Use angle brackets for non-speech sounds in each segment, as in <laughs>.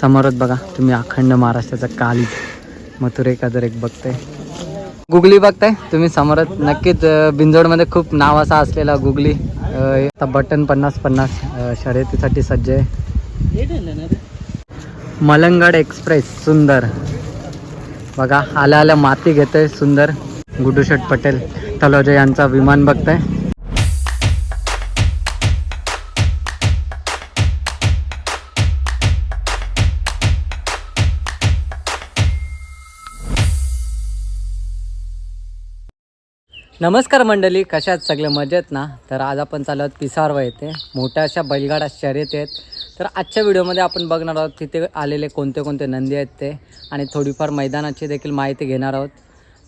समोरच बघा तुम्ही अखंड महाराष्ट्राचा कालीज मथुरेका जर एक बघताय. गुगली बघताय तुम्ही समोरच. नक्कीच बिंजोडमध्ये खूप नाव असा असलेला गुगली. आता बटन पन्नास पन्नास शर्यतीसाठी सज्ज आहे. मलंगड एक्सप्रेस सुंदर. बघा आल्या आल्या माती घेतोय सुंदर. गुडूशेठ पटेल तलोजा यांचा विमान बघताय. नमस्कार मंडळी कशा आहेत सगळे? मजेत ना? तर आज आपण चालू आहोत पिसारवा येथे. मोठ्या अशा बैलगाडा शर्यत आहेत. तर आजच्या व्हिडिओमध्ये आपण बघणार आहोत तिथे आलेले कोणते कोणते नंदी आहेत ते आणि थोडीफार मैदानाची देखील माहिती घेणार आहोत.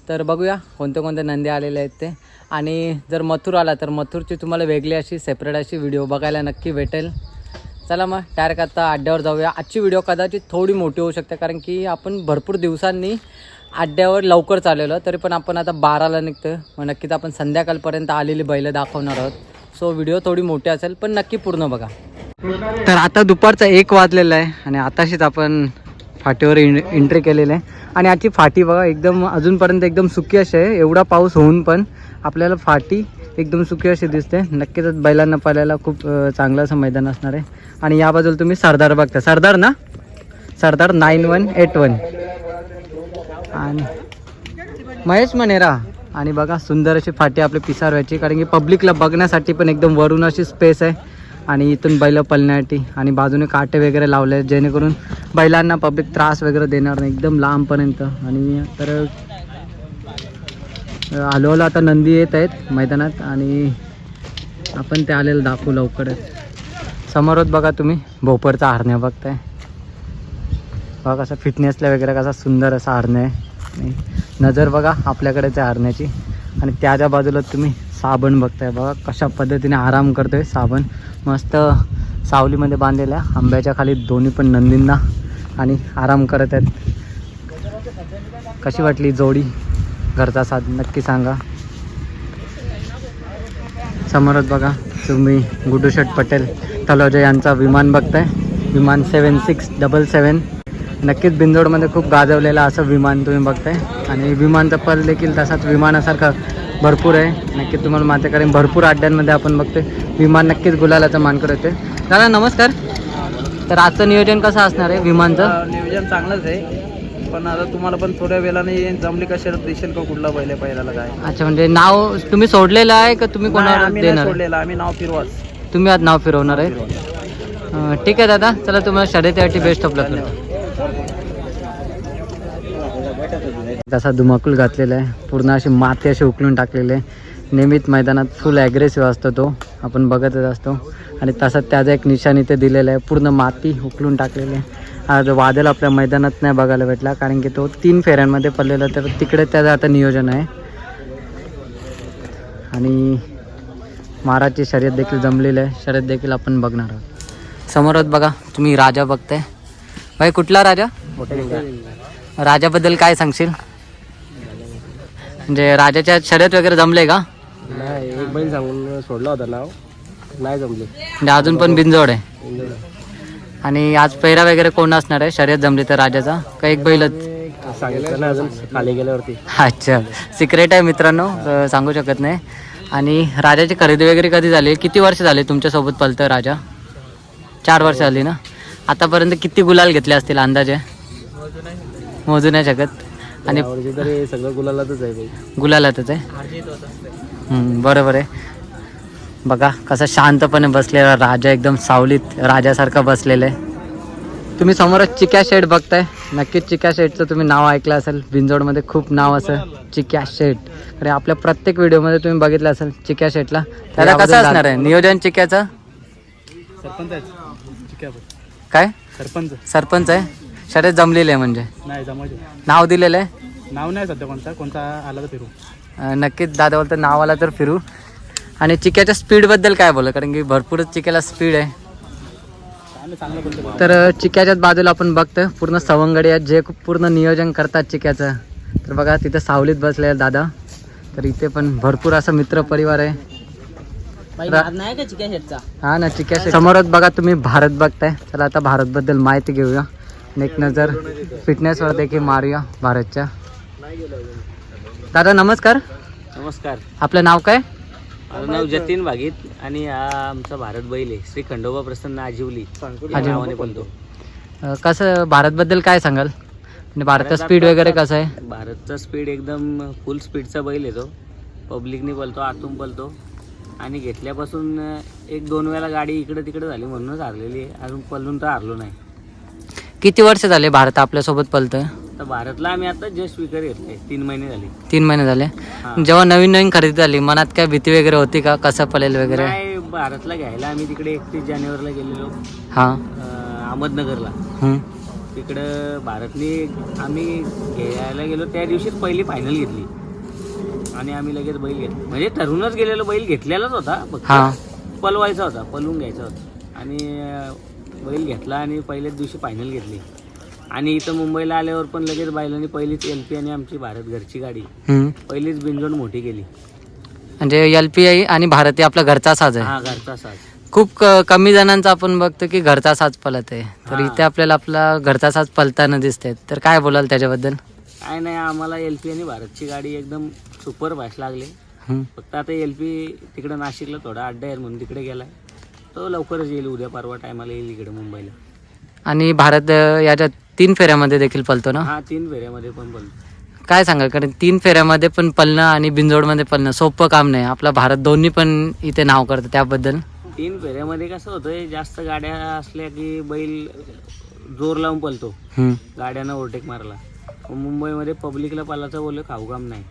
तर बघूया कोणते कोणते नंदी आलेले आहेत ते. आणि जर मथुर आला तर मथुरची तुम्हाला वेगळी अशी सेपरेट अशी व्हिडिओ बघायला नक्की भेटेल. चला मग डायरेक्ट आता अड्ड्यावर जाऊया. आजची व्हिडिओ कदाचित थोडी मोठी होऊ शकते कारण की आपण भरपूर दिवसांनी अड्ड्यावर लवकर चालेलं तरी पण आपण आता बाराला निघतो मग नक्कीच आपण संध्याकाळपर्यंत आलेली बैलं दाखवणार आहोत. सो व्हिडिओ थोडी मोठी असेल पण नक्की पूर्ण बघा. तर आता दुपारचा एक वाजलेला आहे आणि आताशीच आपण फाटीवर एंट्री केलेली आहे. आणि आजची फाटी बघा एकदम अजूनपर्यंत एकदम सुकी अशी आहे. एवढा पाऊस होऊन पण आपल्याला फाटी एकदम सुकी अशी दिसते. नक्कीच बैलांना पालायला खूप चांगलं असं मैदान असणार आहे. आणि या बाजूला तुम्ही सरदार बघता. सरदार ना? Sardar nine one eight one. आणि महेश मनेरा. आणि बघा सुंदर अशी फाटी आपली पिसारवायची कारण की पब्लिकला बघण्यासाठी पण एकदम वरून अशी स्पेस आहे. आणि इथून बैल पळण्यासाठी आणि बाजूने काटे वगैरे लावले आहेत जेणेकरून बैलांना पब्लिक त्रास वगैरे देणार नाही एकदम लांबपर्यंत. आणि तर आलो आता नंदी येत आहेत मैदानात आणि आपण ते आलेलं दाखवू लवकरच. समोरच बघा तुम्ही भोपरचा हरण्या बघताय. बघा कसा फिटनेसला वगैरे कसा सुंदर असा हरणे. आहे नजर बघा आपल्याकडेच आहे हरण्याची. आणि त्याच्या बाजूला तुम्ही साबण बघताय बघा कशा पद्धतीने आराम करतोय साबण. मस्त सावलीमध्ये बांधलेला आहे आंब्याच्या खाली दोन्ही पण नंदींना आणि आराम करत आहेत. कशी वाटली जोडी? घरचा साथ नक्की सांगा. समोरच बघा तुम्ही गुडूशेठ पटेल तलोजा यांचा विमान बघताय. विमान सेवन सिक्स डबल सेवन नक्कीच बिंदोडमध्ये खूप गाजवलेलं असं विमान तुम्ही बघताय. आणि विमानचा पल देखील तसाच विमानासारखा भरपूर आहे. नक्कीच तुम्हाला आहे, कारण भरपूर अड्ड्यांमध्ये आपण बघतोय. विमान नक्कीच गुलालाचा मान करतोय दादा नमस्कार. तर आजचं नियोजन कसं असणार आहे विमानचं? नियोजन चांगलंच आहे. पण आता तुम्हाला पण थोड्या वेळाने जमली का शरद देशील का कुठला पहिले पहिल्याला काय? अच्छा म्हणजे नाव तुम्ही सोडलेलं आहे का तुम्ही कोणाला आम्ही नाही देणार आहे? सोडलेलं. आम्ही नाव फिरवाच तुम्ही आज नाव फिरवणार आहे? अं, ठीक आहे दादा. चला तुम्हाला शर्यतीसाठी बेस्ट ऑफ लक तसा धुमाकूल घातलेला आहे. पूर्ण अशी माती अशी उकलून टाकलेली आहे. नेहमीच मैदानात फुल ॲग्रेसिव्ह असतो तो. आपण बघतच असतो. आणि तसंच त्याचा एक निशाण इथे दिलेला आहे. पूर्ण माती उकलून टाकलेली आहे. आज वादळ आपल्या मैदानात नाही बघायला भेटला. कारण की तो तीन फेऱ्यांमध्ये पडलेला तर तिकडे त्याचं आता नियोजन आहे. आणि महाराजची शर्यत देखील जमलेली आहे. शर्यत देखील आपण बघणार आहोत. समोरच बघा. तुम्ही राजा बघताय. भाई कुठला राजा? राजाबद्दल काय सांगशील? म्हणजे राजाच्या शर्यत वगैरे जमले का? नाही एक बैल सांगून सोडला होता नाव. नाही जमले. म्हणजे अजून पण बिनजोड आहे. आणि आज पहिरा वगैरे कोण असणार आहे? शर्यत जमली तर राजाचा? का एक बैलच? सांगितलं ना अजून खाली गेल्यावरती. अच्छा. सिक्रेट आहे मित्रांनो अं, सांगू शकत नाही. आणि राजाची खरेदी वगैरे कधी झाली? किती वर्ष झाले तुमच्यासोबत पलतं राजा? चार वर्ष झाली ना? आतापर्यंत किती गुलाल घेतले असतील अंदाजे? मोजू नाही शकत. आणि यावर्षी तरी सगळं गुलालातच आहे गुलालातच आहे? हम्म, बरोबर आहे. बघा कसा शांतपणे बसलेला राजा एकदम सावलीत राजासारखा बसलेला आहे. तुम्ही समोरच चिक्या शेड बघताय. नक्कीच चिक्या शेडचं तुम्ही नाव ऐकलं असेल. बिंजोडमध्ये खूप नाव असं चिक्या शेड अरे आपल्या प्रत्येक व्हिडिओमध्ये तुम्ही बघितलं असेल चिक्या शेटला त्याला कसं असणार आहे? नियोजन चिक्याचं? सरपंच काय? सरपंच. सरपंच आहे? शर्यत जमलेली आहे म्हणजे? नाही जमायचे नाव दिलेलं आहे? नाव नाही सध्या कोणता. कोणता आला तर फिरू. अं, नक्कीच दादा बोलतं नाव आला तर फिरू. आणि चिक्याच्या स्पीडबद्दल काय बोला कारण की भरपूरच चिक्याला स्पीड आहे. चांगलं बोलतो तर अं, चिक्याच्याच बाजूला आपण बघतोय. पूर्ण सवंगडी आहेत जे खूप पूर्ण नियोजन करतात चिक्याचं तर बघा तिथे सावलीत बसले आहेत दादा. तर इथे पण भरपूर असा मित्र परिवार आहे नाही का हा ना चिक्या समोरच बघा तुम्ही भारत बघताय. चला आता भारतबद्दल माहिती घेऊया. एक नजर फिटनेसवर देखील मारूया भारतच्या. दादा नमस्कार. नमस्कार. आपलं नाव काय? माझं नाव जतीन भागीत आणि हा आमचा भारत बैल आहे. श्री खंडोबा प्रसन्न आजिवली. या नावाने बोलतो. अं, कसं भारतबद्दल काय सांगाल? म्हणजे भारताचं स्पीड वगैरे कसं आहे? भारतचा स्पीड एकदम फुल स्पीडचा बैल आहे तो. पब्लिकने बोलतो आतून बोलतो. आणि घेतल्यापासून एक दोन वेळा गाडी इकडे तिकडे झाली म्हणूनच हारलेली आहे. अजून पळून तर हारलो नाही. किती वर्ष झाले भारत आपल्यासोबत पलतोय? तर भारतला आम्ही आता जस्ट विकर घेतले तीन महिने झाले. तीन महिने झाले? हा. जेव्हा नवीन नवीन खरेदी झाली मनात काय भीती वगैरे होती का? कसं पळेल वगैरे? नाही भारतला घ्यायला आम्ही तिकडे एकतीस जानेवारीला गेलेलो. हां. अं, अहमदनगरला. तिकडं भारतने आम्ही घ्यायला गेलो. त्या दिवशीच पहिली फायनल घेतली. आणि आम्ही लगेच बैल घेतला म्हणजे ठरूनच गेलेलो बैल घेतलेलाच होता फक्त हां. पलवायचा होता पलवून घ्यायचा होता. आणि अं, बैल घेतला आणि पहिल्याच दिवशी फायनल घेतली. आणि इथं मुंबईला आल्यावर पण लगेच बैलांनी पहिलीच एल पी आणि आमची भारत घरची गाडी. पहिलीच बिंजोड मोठी केली. म्हणजे एल पी आय आणि भारती आपला घरचा साज आहे. हा घरचा साज. खूप कमी जणांचा आपण बघतो की घरचा साज पलत आहे. तर. इथे आपल्याला आपला घरचा साज पलताना दिसते तर काय बोलाल त्याच्याबद्दल? काय नाही आम्हाला एल पी आणि भारतची गाडी एकदम सुपर भाष लागली. फक्त आता एल पी तिकडं नाशिकला थोडा अड्डा आहे म्हणून तिकडे गेलाय. तो लवकरच येईल उद्या परवा टायमाला येईल इकडे मुंबईला. आणि भारत अं, याच्या तीन फेऱ्यामध्ये देखील पलतो ना? हा तीन फेऱ्यामध्ये पण बोलतो काय सांगा कारण तीन फेऱ्यामध्ये पण पलणं आणि बिंजोडमध्ये पलणं सोपं काम नाही. आपला भारत दोन्ही पण इथे नाव करतं त्याबद्दल. तीन फेऱ्यामध्ये कसं होतंय जास्त गाड्या असल्या की बैल जोर लावून पलतो. गाड्यांना ओव्हरटेक मारला. मुंबईमध्ये पब्लिकला पालाचं बोललं खाऊ काम नाही.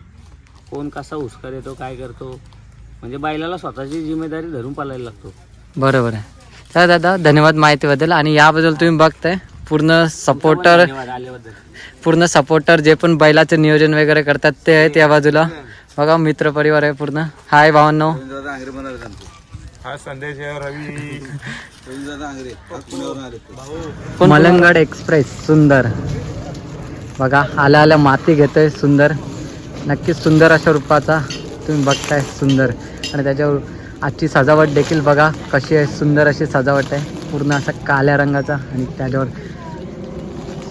कोण कसा हुसका देतो काय करतो? म्हणजे बैलाला स्वतःची जिम्मेदारी धरून पालायला लागतो. बरोबर आहे. तर दादा धन्यवाद माहितीबद्दल. आणि याबद्दल तुम्ही बघताय पूर्ण सपोर्टर पूर्ण सपोर्टर जे पण बैलाचं नियोजन वगैरे करतात ते आहेत या बाजूला. बघा मित्र परिवार आहे पूर्ण. हाय भावांनो. मलंगड एक्सप्रेस सुंदर. बघा आल्या आल्या माती घेतोय सुंदर. नक्कीच सुंदर अशा रूपाचा तुम्ही बघताय सुंदर. आणि त्याच्यावर आजची सजावट देखील बघा कशी आहे सुंदर अशी सजावट आहे. पूर्ण असा काळ्या रंगाचा आणि त्याच्यावर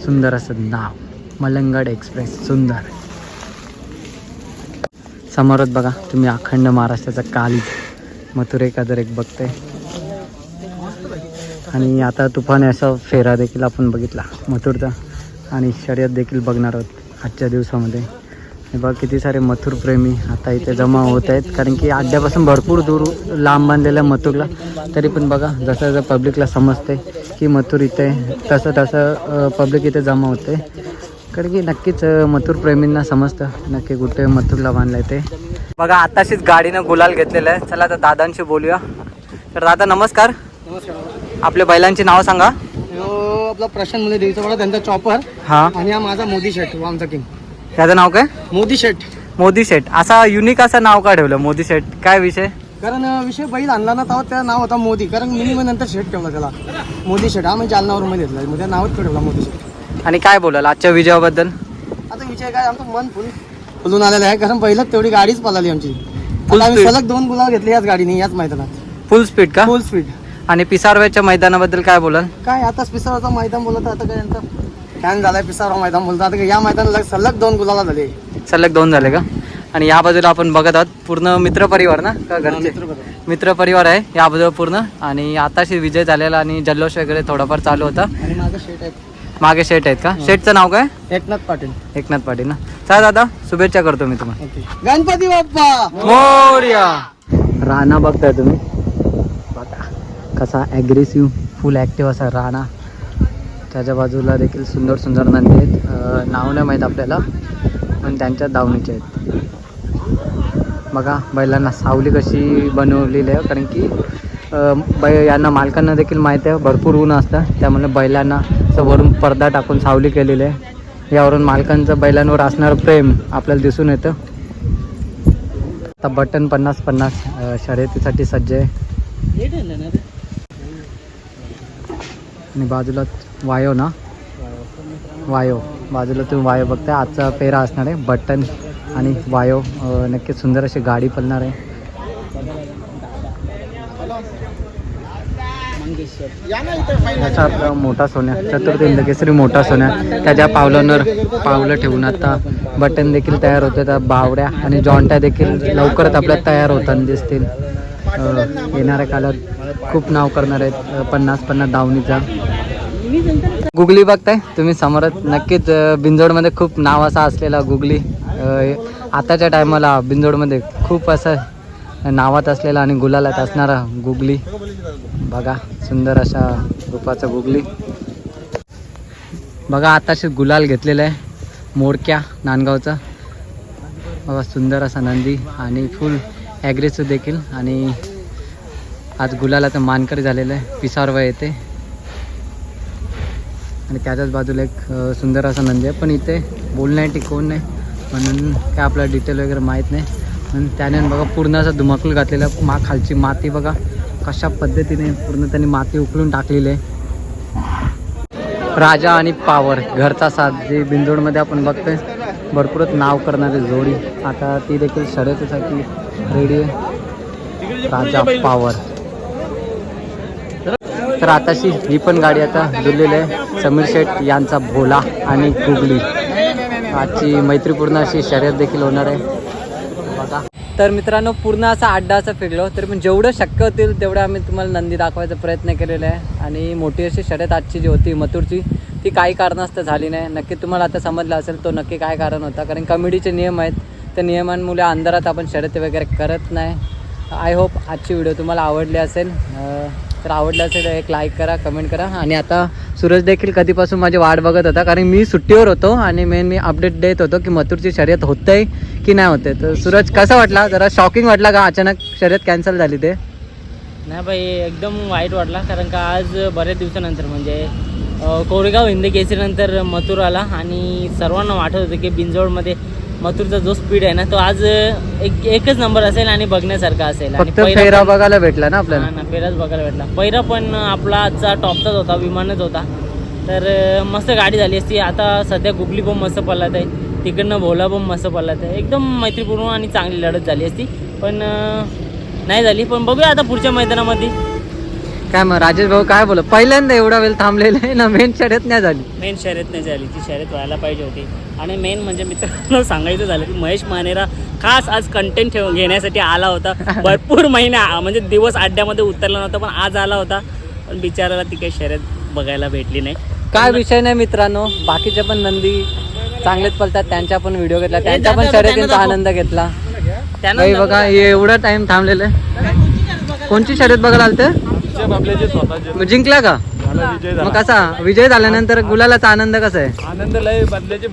सुंदर असं नाव मलंगड एक्सप्रेस सुंदर. समोरच बघा तुम्ही अखंड महाराष्ट्राचा कालीज मथुरेका जर एक बघते आणि आता तुफान असा फेरा देखील आपण बघितला मथुरचा. आणि शर्यत देखील बघणार आहोत आजच्या दिवसामध्ये. बघा किती सारे मथुर प्रेमी आता इथे जमा होत आहेत. कारण की अड्ड्यापासून भरपूर दूर लांब बांधलेल्या मथुरला. तरी पण बघा जसं जसं पब्लिकला समजते की मथुर इथे तसं तसं पब्लिक इथे जमा होते कारण की नक्कीच मथुर प्रेमींना समजतं. नक्की कुठे मथुरला बांधलं ते. बघा आताशीच गाडीनं गुलाल घेतलेलं आहे. चला आता दादांशी बोलूया. तर दादा नमस्कार. आपल्या बैलांची नाव सांगा. आपला प्रशांत मुले देवीचा त्यांचा चॉपर हां. आणि हा माझा मोदी शेट हो आमचा किंग त्याचं नाव काय? मोदी शेट मोदी शेठ. असा युनिक असं नाव का ठेवलं मोदी शेठ? काय विषय? कारण विषय बैल आणला ना तेव्हा त्याचं नाव होता मोदी. कारण मी नंतर शेट ठेवला त्याला. मोदी शेट हा म्हणजे जालनावरून मध्ये घेतला मग त्या नावच ठेवला मोदी शेट आणि काय बोलाल आजच्या विजयाबद्दल? आता विषय काय आमचं मन फुल फुलून आलेलं आहे. कारण पहिलं तेवढी गाडीच पळाली आमची. आम्ही. सलग दोन गुलाब घेतले याच गाडीने याच मैदानात. फुल स्पीड का? फुल स्पीड आणि पिसारव्याच्या मैदानाबद्दल काय बोलाल? काय आता पिसावरचा मैदान बोलत आता काय फॅन झालाय पिसावरा मैदान बोलतो आता या मैदानाला सलग दोन गुलाला झाले. सलग दोन झाले का? आणि या बाजूला आपण बघत आहोत पूर्ण मित्र परिवार ना? का घरचे? मित्रपरिवार. मित्र परिवार आहे या बाजूला पूर्ण. आणि आताशी विजय झालेला आणि जल्लोष वगैरे थोडाफार चालू होता. शेट मागे शेठ आहेत. का? शेठचं नाव काय? एकनाथ पाटील. एकनाथ पाटील ना? चला दादा शुभेच्छा करतो मी तुम्हाला. गणपती बाप्पा! मोर्या! राणा बघताय तुम्ही? बघा कसा ॲग्रेसिव्ह फुल ॲक्टिव्ह असा राणा. त्याच्या बाजूला देखील सुंदर सुंदर नंदी आहेत. नाव नाही माहीत आपल्याला पण त्यांच्या दावणीचे आहेत. बघा बैलांना सावली कशी बनवलेली आहे कारण की बै यांना मालकांना देखील माहीत आहे भरपूर ऊन असतं त्यामुळे बैलांना असं वरून पडदा टाकून सावली केलेली आहे. यावरून मालकांचं बैलांवर असणारं प्रेम आपल्याला दिसून येतं. आता बटन पन्नास पन्नास शर्यतीसाठी सज्ज आहे. आणि बाजूला वायो ना? वायो. बाजूला तुम्ही वायो बघताय. आजचा पेरा असणार आहे. बटन आणि वायो नक्की नक्कीच सुंदर अशी गाडी पलणार आहे. असा आपला मोठा सोन्या. चतुर्थ केसरी मोठा सोन्या. त्याच्या पावलांवर पावलं ठेवून आता बटन देखील तयार होते त्या बावड्या आणि जॉन्ट्या देखील लवकरच आपल्या तयार होताना दिसतील. येणाऱ्या काळात खूप नाव करणार आहेत. पन्नास पन्नास दावणीचा. गुगली बघताय तुम्ही समोरच नक्कीच बिंजोडमध्ये खूप नाव असा असलेला गुगली आताच्या टायमाला बिंजोडमध्ये खूप असं नावात असलेला आणि गुलालात असणारा गुगली. बघा सुंदर अशा रूपाचा गुगली. बघा आताशी गुलाल घेतलेला आहे मोडक्या नांदगावचा. बघा सुंदर असा नंदी आणि फुल ॲग्रेसिव्ह देखील आणि आज गुलालाचं मानकरी झालेलं आहे. पिसारवा येते. आणि त्याच्याच बाजूला एक सुंदर असा नंदी आहे. पण इथे बोलण्यासाठी कोण नाही. म्हणून काय आपलं डिटेल वगैरे माहीत नाही. आणि त्याने बघा पूर्ण असा धुमाकूल घातलेला मा खालची माती बघा कशा पद्धतीने पूर्ण त्यांनी माती उकळून टाकलेली आहे. राजा आणि पावर घरचा साथ जे बिंदोडमध्ये आपण बघतोय भरपूरच नाव करणारी जोडी. आता ती देखील शर्यतीसाठी रेडी आहे. राजा पावर. तर आताशी ही पण गाडी आता दिलेली आहे. समीर शेठ यांचा भोला आणि गुगली. आजची मैत्रीपूर्ण अशी शर्यत देखील होणार आहे. बघा. तर मित्रांनो पूर्ण असा अड्डा असा फिरलो. तर पण जेवढं शक्य होतील तेवढं आम्ही तुम्हाला नंदी दाखवायचा प्रयत्न केलेला आहे. आणि मोठी अशी शर्यत आजची जी होती मथुरची ती काही कारणास्तव झाली नाही. नक्की तुम्हाला आता समजलं असेल तो नक्की काय कारण होता. कारण कमिटीचे नियम आहेत. त्या नियमांमुळे अंधारात आपण शर्यती वगैरे करत नाही. आय होप आजची व्हिडिओ तुम्हाला आवडली असेल. तर आवडलं असेल तर एक लाईक करा कमेंट करा. आणि आता सूरज देखील कधीपासून माझी वाट बघत होता कारण मी सुट्टीवर होतो आणि मेन मी अपडेट देत होतो की मथुरची शर्यत होतंय की नाही होते तर सूरज कसा वाटला? जरा शॉकिंग वाटला का? अचानक शर्यत कॅन्सल झाली ते. नाही बाई एकदम वाईट वाटला कारण का आज बऱ्याच दिवसानंतर म्हणजे कोरेगाव हिंदी केसरीनंतर मथुर आला आणि सर्वांना वाटत होतं की बिंजोडमध्ये मथुरचा जो स्पीड आहे ना तो आज एक एकच नंबर असेल आणि बघण्यासारखा असेल. आणि फक्त पहिरा फेरा पण- बघायला भेटला ना आपल्याला. हा ना बघायला भेटला. पहिरा पण आपला आजचा टॉपचाच होता विमानच होता. तर अ, मस्त गाडी झाली असती. आता सध्या गुगली पण मस्त पडलात आहे. तिकडनं भोला पण मस्त पडलात आहे. एकदम मैत्रीपूर्ण आणि चांगली लढत झाली असती. पण अ, नाही झाली. पण बघूया आता पुढच्या मैदानामध्ये. काय मग राजेश भाऊ काय बोल पहिल्यांदा एवढा वेळ थांबलेला आहे ना मेन शर्यत नाही झाली. मेन शर्यत नाही झाली ती शर्यत व्हायला पाहिजे होती. आणि मेन म्हणजे मित्रांनो सांगायचं झालं की महेश मानेरा खास आज कंटेंट ठेव घेण्यासाठी आला होता. <laughs> भरपूर महिना म्हणजे दिवस अड्ड्यामध्ये उतरला नव्हता पण आज आला होता. पण बिचाराला ती काही शर्यत बघायला भेटली नाही. काय विषय नाही मित्रांनो बाकीचे पण नंदी चांगलेच पळतात त्यांच्या पण व्हिडिओ घेतला त्यांच्या पण शर्यतींचा. आनंद घेतला. बघा हे एवढा टाइम थांबलेलं आहे. कोणची शर्यत बघायला आलत? मग जिंकला का? मग कसा? विजय झाल्यानंतर गुलालाचा आनंद कसा आहे? आनंद लय बदल्याचे